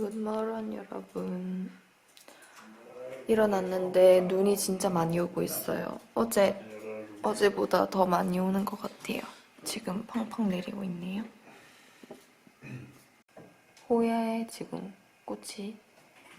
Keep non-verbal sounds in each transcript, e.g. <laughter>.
굿모런 여러분. 일어났는데 눈이 진짜 많이 오고 있어요. 어제, 어제보다 더 많이 오는 것 같아요. 지금 팡팡 내리고 있네요. 호야에 지금 꽃이,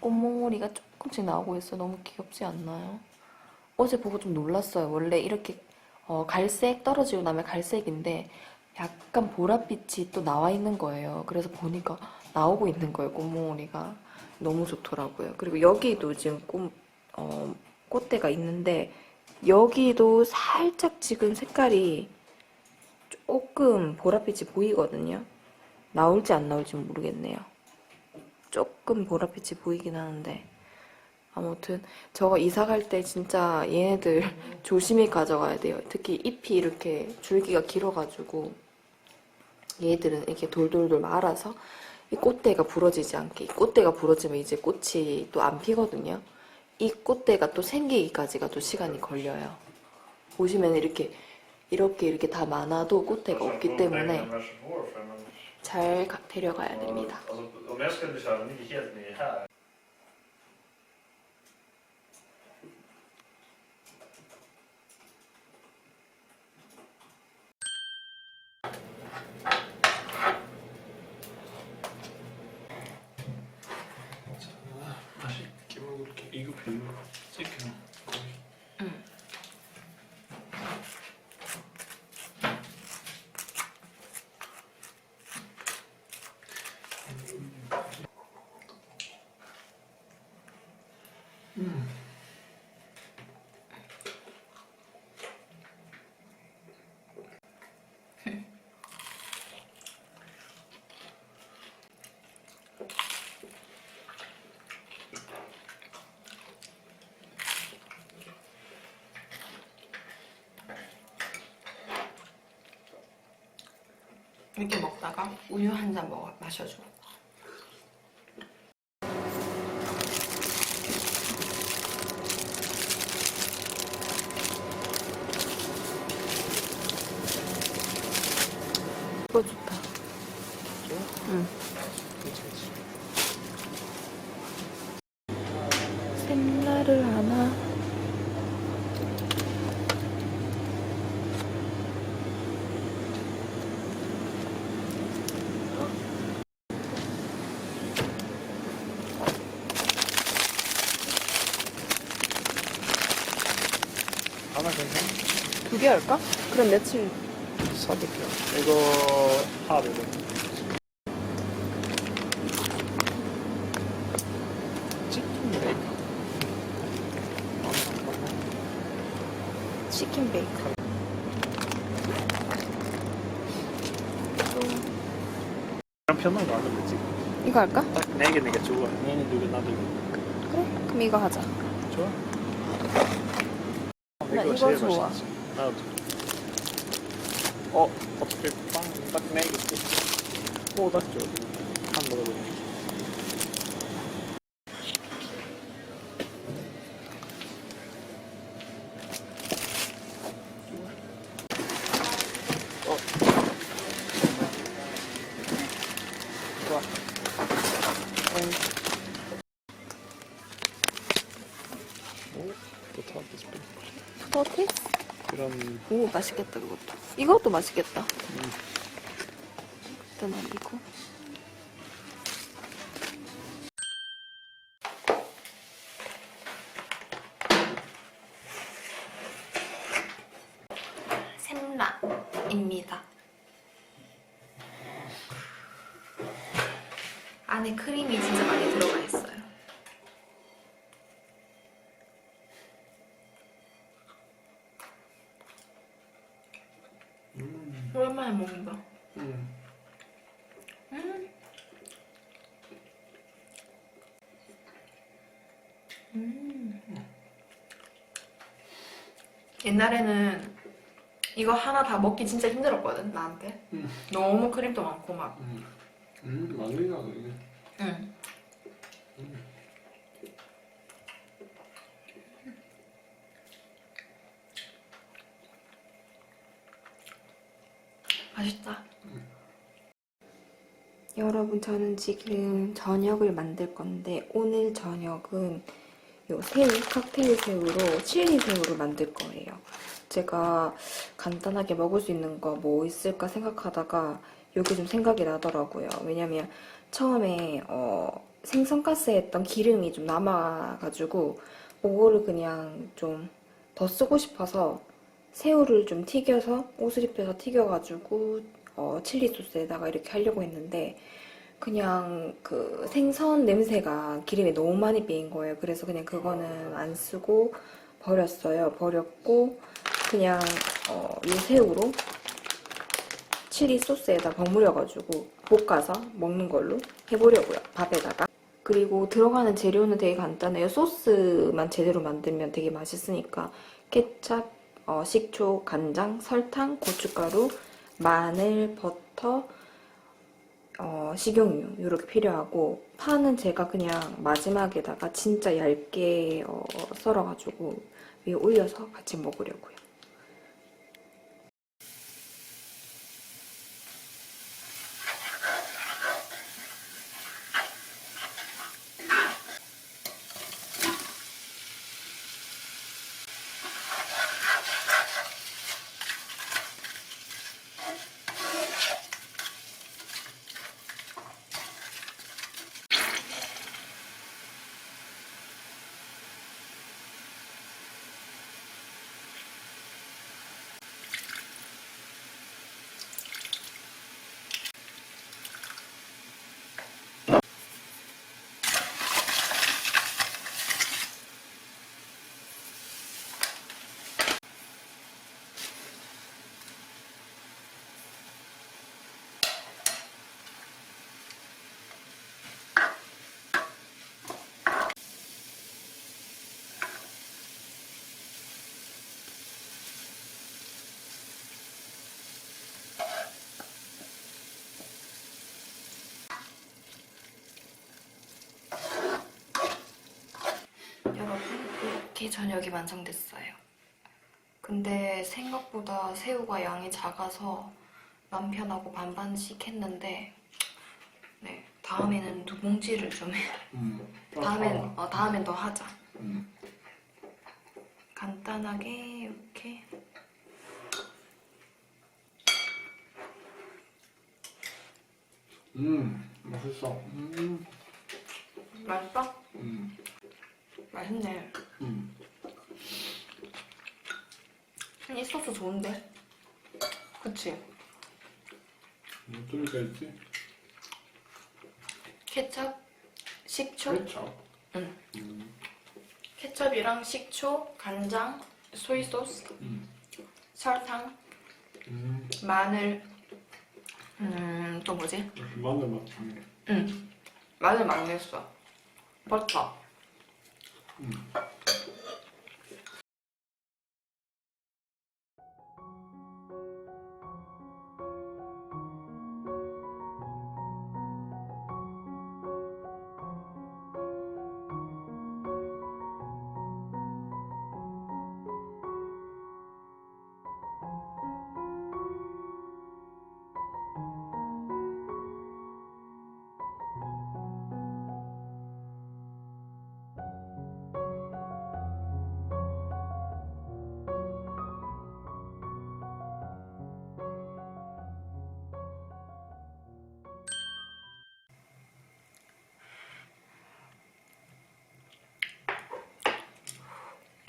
꽃몽오리가 조금씩 나오고 있어. 너무 귀엽지 않나요? 어제 보고 좀 놀랐어요. 원래 이렇게 어, 갈색 떨어지고 나면 갈색인데 약간 보랏빛이 또 나와 있는 거예요. 그래서 보니까 나오고 있는 거예요, 꽃몽오리가. 너무 좋더라고요. 그리고 여기도 지금 꽃, 어, 꽃대가 있는데 여기도 살짝 지금 색깔이 조금 보랏빛이 보이거든요. 나올지 안 나올지 모르겠네요. 조금 보랏빛이 보이긴 하는데 아무튼 저거 이사 갈 때 진짜 얘네들 <laughs> 조심히 가져가야 돼요. 특히 잎이 이렇게 줄기가 길어가지고 얘들은 이렇게 돌돌돌 말아서 이 꽃대가 부러지지 않게 이 꽃대가 부러지면 이제 꽃이 또 안 피거든요. 이 꽃대가 또 생기기까지가 또 시간이 걸려요. 보시면 이렇게 이렇게 이렇게 다 많아도 꽃대가 없기 때문에 잘 가- 데려가야 됩니다. Alltså, om jag skulle köra, ni är helt ny här. 맛있게 먹을게. 이거 별로 찍혀. 이렇게 먹다가 우유 한 잔 먹어 마셔줘. 이거 좋다. 응. 샘나를 하나. 하나 괜찮아? 두 개 할까? 그럼 며칠? 사볼게요. 이거 하루. 치킨 베이컨. 치킨 베이컨. 그냥 편한 거 하면 되지. 이거 할까? 딱 내게 내게 좋아. 너는 누구 나도 이거. 그래? 그럼 이거 하자. 좋아? 나 이거 제일 좋아. 맛있지. 나도. 어 어떻게 빵 딱 내게 오, 딱 좋아. 한 먹어볼게. 어. 좋아. 응. 오, 또 타운트 스프링. 터키? 그런 오 맛있겠다 그것도. 이것도 맛있겠다. 일단 이거. 샘라입니다. 안에 크림이 진짜 많이 들어가 있어요. 오랜만에 먹는다. 음. 옛날에는 이거 하나 다 먹기 진짜 힘들었거든 나한테. 음. 너무 크림도 많고 막. 음, 음 막내가 이게. 응. 맛있다. 여러분 저는 지금 저녁을 만들 건데 오늘 저녁은 요 새우 칵테일 새우로 칠리 새우를 만들 거예요. 제가 간단하게 먹을 수 있는 거 뭐 있을까 생각하다가 요게 좀 생각이 나더라고요. 왜냐면 처음에 어, 생선가스에 했던 기름이 좀 남아가지고 그거를 그냥 좀 더 쓰고 싶어서 새우를 좀 튀겨서 옷을 입혀서 튀겨가지고 어, 칠리 소스에다가 이렇게 하려고 했는데 그냥 그 생선 냄새가 기름이 너무 많이 배인 거예요. 그래서 그냥 그거는 안 쓰고 버렸어요. 버렸고 그냥 어, 이 새우로 칠리 소스에다 버무려가지고 볶아서 먹는 걸로 해보려고요. 밥에다가. 그리고 들어가는 재료는 되게 간단해요. 소스만 제대로 만들면 되게 맛있으니까 케찹, 어, 식초, 간장, 설탕, 고춧가루, 마늘, 버터, 어, 식용유 이렇게 필요하고 파는 제가 그냥 마지막에다가 진짜 얇게 어, 썰어가지고 위에 올려서 같이 먹으려고요. 여러분 이렇게 저녁이 완성됐어요. 근데 생각보다 새우가 양이 작아서 남편하고 반반씩 했는데 네 다음에는 두 봉지를 좀 해. 음. 다음엔 어, 다음엔 더 하자. 음. 간단하게 이렇게 음. 맛있어. 음. 맛있어? 음. 맛있네. 음. 이 소스 좋은데? 그치? 어떻게 될지? 케첩, 식초, 그렇죠. 응. 음. 케첩이랑 식초, 간장, 소이 소스, 음. 설탕, 음. 마늘, 음, 또 뭐지? 마늘 맛. 음. 응. 마늘 많이 했어. 버터. 음.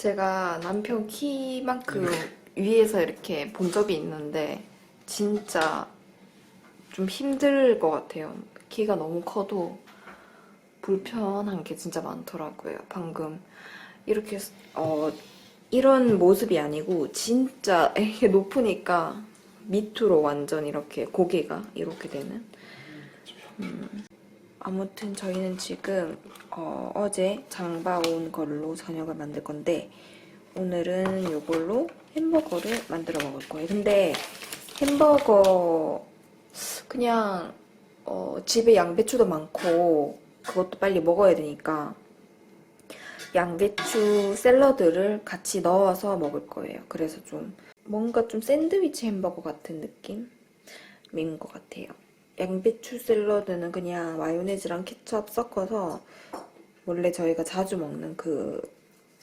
제가 남편 키만큼 위에서 이렇게 본 적이 있는데 진짜 좀 힘들 것 같아요. 키가 너무 커도 불편한 게 진짜 많더라고요. 방금 이렇게 어 이런 모습이 아니고 진짜 <laughs> 이게 높으니까 밑으로 완전 이렇게 고개가 이렇게 되는. 음. 아무튼 저희는 지금 어, 제 장봐온 걸로 저녁을 만들 건데 오늘은 이걸로 햄버거를 만들어 먹을 거예요. 근데 햄버거 그냥 어, 집에 양배추도 많고 그것도 빨리 먹어야 되니까 양배추 샐러드를 같이 넣어서 먹을 거예요. 그래서 좀 뭔가 좀 샌드위치 햄버거 같은 느낌인 것 같아요. 양배추 샐러드는 그냥 마요네즈랑 케첩 섞어서 원래 저희가 자주 먹는 그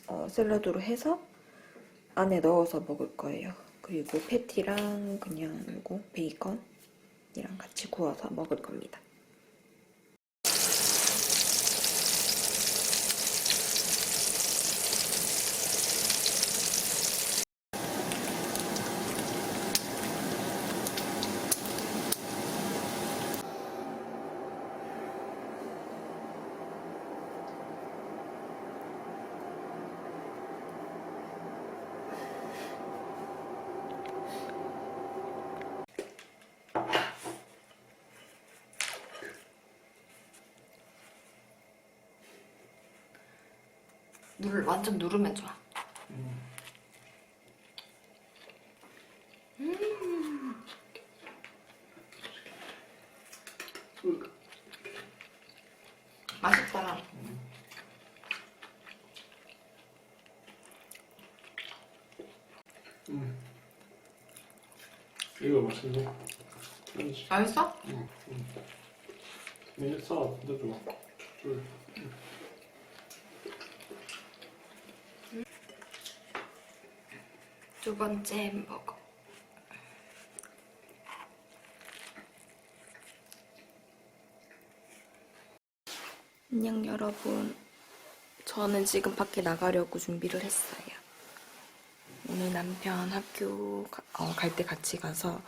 어, 샐러드로 해서 안에 넣어서 먹을 거예요. 그리고 패티랑 그냥 이거 베이컨이랑 같이 구워서 먹을 겁니다. 누를 완전 누르면 좋아. 맛있다. 이거 맛있네. 맛있어? Salt, det är bra. Tror du? 두 번째 햄버거. 안녕 여러분. 저는 지금 밖에 나가려고 준비를 했어요. 오늘 남편 학교 어, 갈 때 같이 가서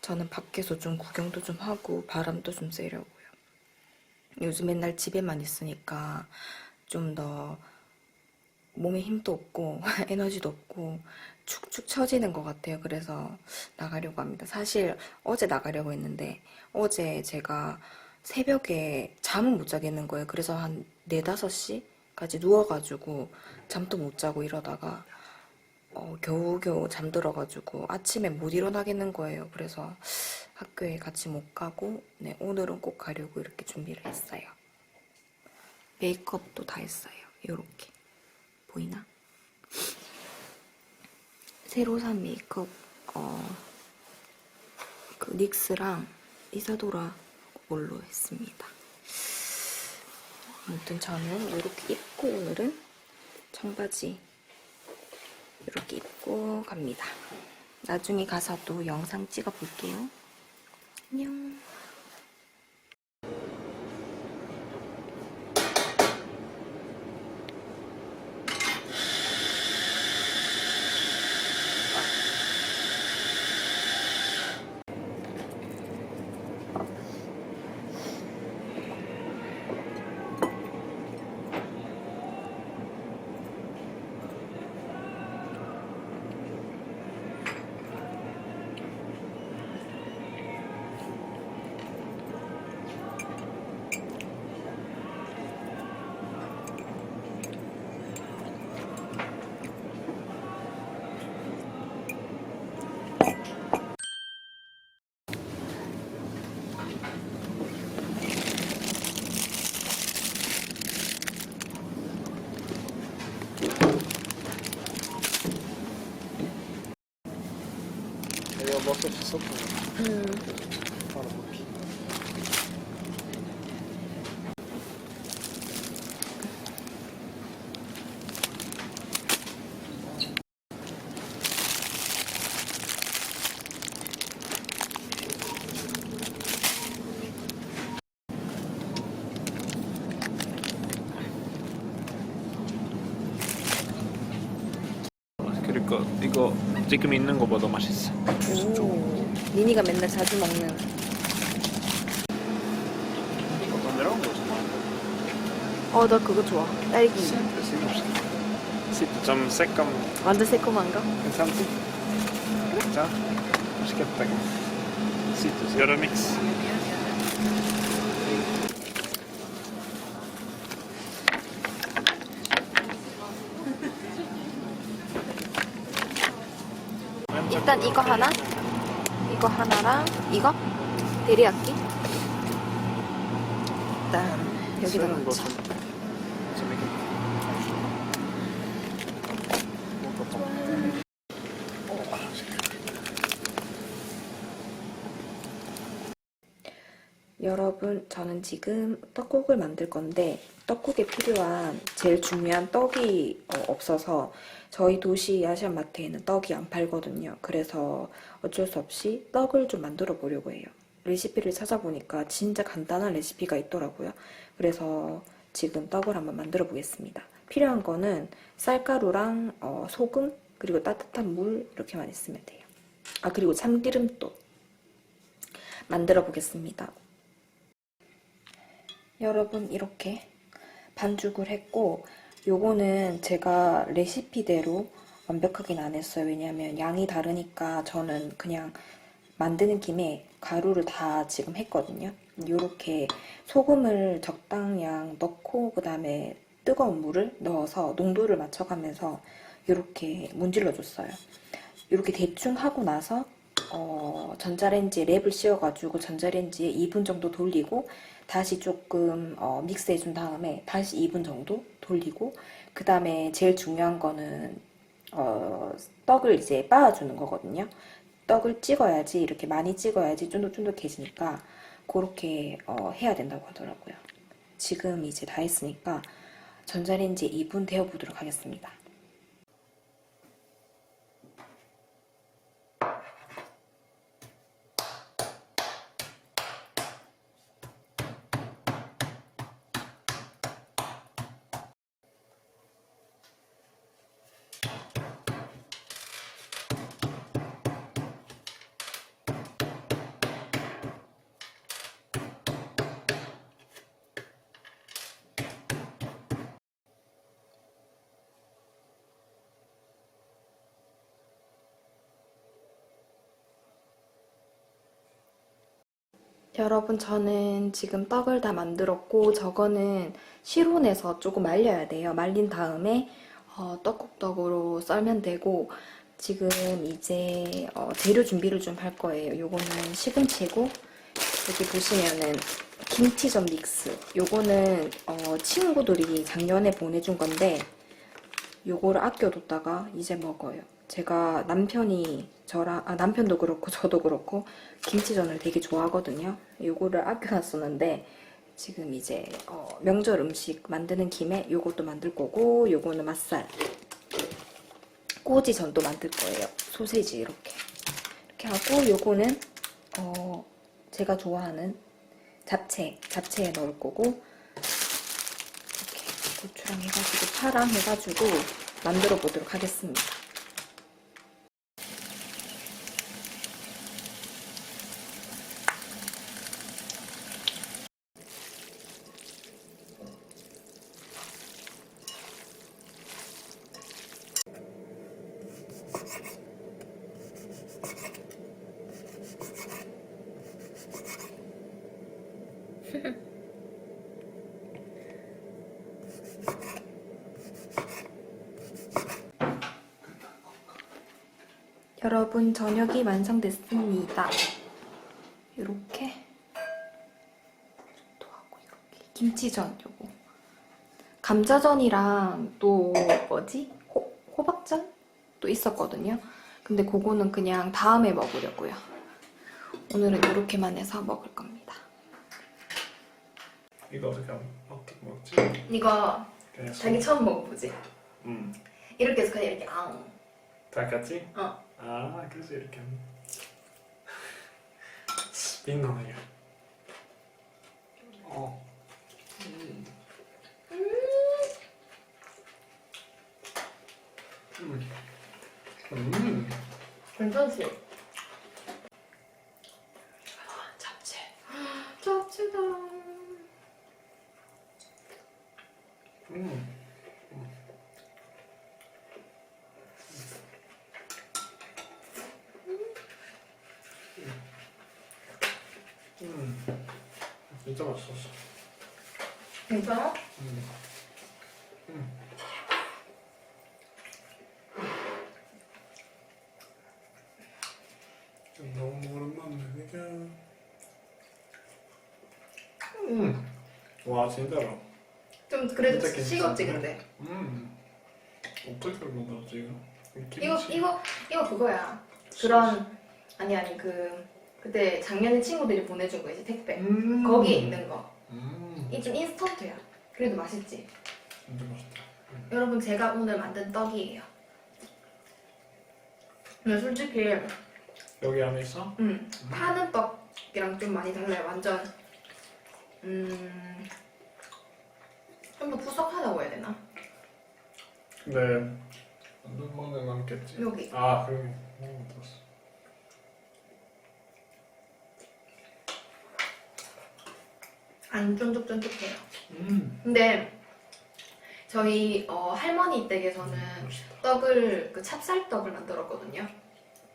저는 밖에서 좀 구경도 좀 하고 바람도 좀 쐬려고요. 요즘 맨날 집에만 있으니까 좀 더 몸에 힘도 없고 <laughs> 에너지도 없고 축축 처지는 것 같아요. 그래서 나가려고 합니다. 사실 어제 나가려고 했는데 어제 제가 새벽에 잠은 못 자겠는 거예요. 그래서 한 4, 5시까지 누워가지고 잠도 못 자고 이러다가 어, 겨우겨우 잠들어가지고 아침에 못 일어나겠는 거예요. 그래서 학교에 같이 못 가고 네, 오늘은 꼭 가려고 이렇게 준비를 했어요. 메이크업도 다 했어요. 이렇게 보이나? 새로 산 메이크업 어, 그 닉스랑 이사도라 걸로 했습니다. 아무튼 저는 이렇게 입고 오늘은 청바지 이렇게 입고 갑니다. 나중에 가서도 영상 찍어 볼게요. 안녕. Till soppan. 음, Fan, bort. 그러니까 이거 지금 있는 거보다 맛있어. 오, 니니가 맨날 자주 먹는 어떤 데랑 거 어, 나 그거 좋아. 딸기. Som säckam. 완전 새콤한가? 괜찮지? 자, Bruschettakin. Sitten göra mix. 일단 이거 하나, 이거 하나랑 이거 데리야끼. 일단 여기다 넣자. 여러분, 저는 지금 떡국을 만들 건데 떡국에 필요한 제일 중요한 떡이 어, 없어서 저희 도시 아시안 마트에는 떡이 안 팔거든요. 그래서 어쩔 수 없이 떡을 좀 만들어 보려고 해요. 레시피를 찾아보니까 진짜 간단한 레시피가 있더라고요. 그래서 지금 떡을 한번 만들어 보겠습니다. 필요한 거는 쌀가루랑 어, 소금 그리고 따뜻한 물 이렇게만 있으면 돼요. 아 그리고 참기름도 만들어 보겠습니다. 여러분 이렇게 반죽을 했고 요거는 제가 레시피대로 완벽하게는 안 했어요. 왜냐면 양이 다르니까 저는 그냥 만드는 김에 가루를 다 지금 했거든요. 요렇게 소금을 적당량 넣고 그 다음에 뜨거운 물을 넣어서 농도를 맞춰가면서 요렇게 문질러 줬어요. 요렇게 대충 하고 나서 어, 전자레인지에 랩을 씌워가지고 전자레인지에 2분 정도 돌리고 다시 조금 어, 믹스해 준 다음에 다시 2분 정도 돌리고 그 다음에 제일 중요한 거는 어, 떡을 이제 빻아주는 거거든요. 떡을 찍어야지 이렇게 많이 찍어야지 쫀득쫀득해지니까 그렇게 어, 해야 된다고 하더라고요. 지금 이제 다 했으니까 전자레인지에 2분 데워보도록 하겠습니다. 여러분, 저는 지금 떡을 다 만들었고, 저거는 실온에서 조금 말려야 돼요. 말린 다음에 어, 떡국떡으로 썰면 되고, 지금 이제 어, 재료 준비를 좀 할 거예요. 요거는 시금치고, 여기 보시면은 김치전 믹스. 요거는 어, 친구들이 작년에 보내준 건데, 요거를 아껴뒀다가 이제 먹어요. 제가 남편이 저랑 아, 남편도 그렇고 저도 그렇고 김치전을 되게 좋아하거든요. 요거를 아껴놨었는데 지금 이제 어, 명절 음식 만드는 김에 요것도 만들 거고 요거는 맛살 꼬지전도 만들 거예요. 소세지 이렇게 이렇게 하고 요거는 어, 제가 좋아하는 잡채 잡채에 넣을 거고 이렇게 고추랑 해가지고 파랑 해가지고 만들어 보도록 하겠습니다. <laughs> 여러분 저녁이 완성됐습니다. 이렇게 또 하고 이렇게 김치전 요거 감자전이랑 또 뭐지 호, 호박전 또 있었거든요. 근데 그거는 그냥 다음에 먹으려고요. 오늘은 이렇게만 해서 먹을 겁니다. Kan och mot. 이거 Kan jag 자기? 처음 먹어보지? Mm. 이렇게 해서 그냥 이렇게 앙. Takatsi? Ja. Ah, kanske du kan. Spännande. Ja. Mm. Mm. 괜찮지? 잡채. 잡채다. Mm. 진짜 맛있었어. 괜찮아? 음. 음. 너무 오랜만에 이게. 음. 와 진짜로. 좀 그래도 진짜 식었지 괜찮네. 근데 음. 어떻게 만들었지 이거? 이거. 이거 이거 그거야 그런 아니 아니 그 그때 작년에 친구들이 보내준 거 이제 택배 음. 거기에 있는 거 음. 좀 인스턴트야 그래도 맛있지 진짜 맛있다. 여러분 제가 오늘 만든 떡이에요 근데 솔직히 여기 안에 있어? 음, 파는 떡이랑 좀 많이 달라요 완전 음, 좀 더 푸석하다고 해야 되나? 근데 눈 먹는 남겠지. 여기 아 그러네. 음, 들었어. 안 쫀득쫀득해요 음. 근데 저희 어, 할머니 댁에서는 맛있다. 떡을 그 찹쌀떡을 만들었거든요.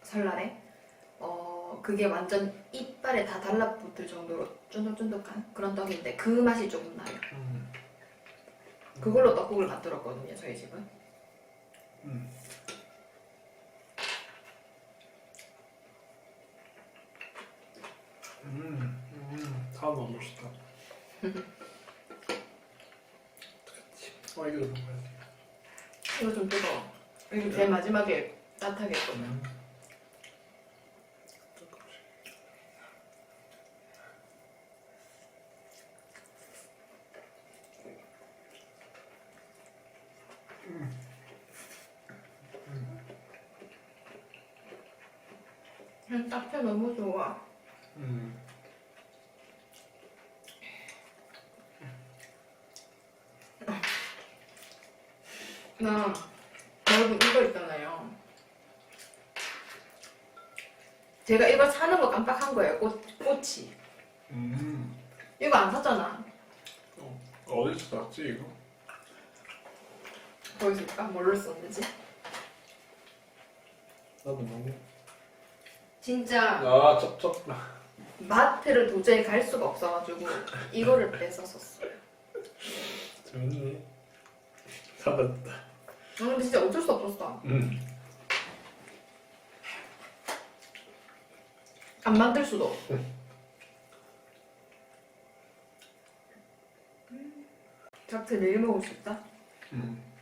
설날에. 어 그게 완전 이빨에 다 달라붙을 정도로 쫀득쫀득한 그런 떡인데 그 맛이 조금 나요. 음. 그걸로 떡국을 만들었거든요. 저희 집은. 음. 음. 음. 다 너무 맛있다. 어 이거 좀 뜨거워. 이거 제일 마지막에 따뜻하게 했거든. 음. 음, 딱새 너무 좋아. 음. 나 여러분 이거 있잖아요. 제가 이걸 사는 거 깜빡한 거예요. 꽃 꽃이. 음. 이거 안 샀잖아. 어, 어디서 샀지 이거? 보여줄까? 뭘로 썼는지. 나도 너무. 진짜 아 쩝쩝. 마트를 도저히 갈 수가 없어가지고 이거를 <laughs> 뺏었었어요. 재밌네. 사봤다. 아, 근데 진짜 어쩔 수 없었어. 음. 안 만들 수도. 잡채 내일 먹을 수 있다? 음.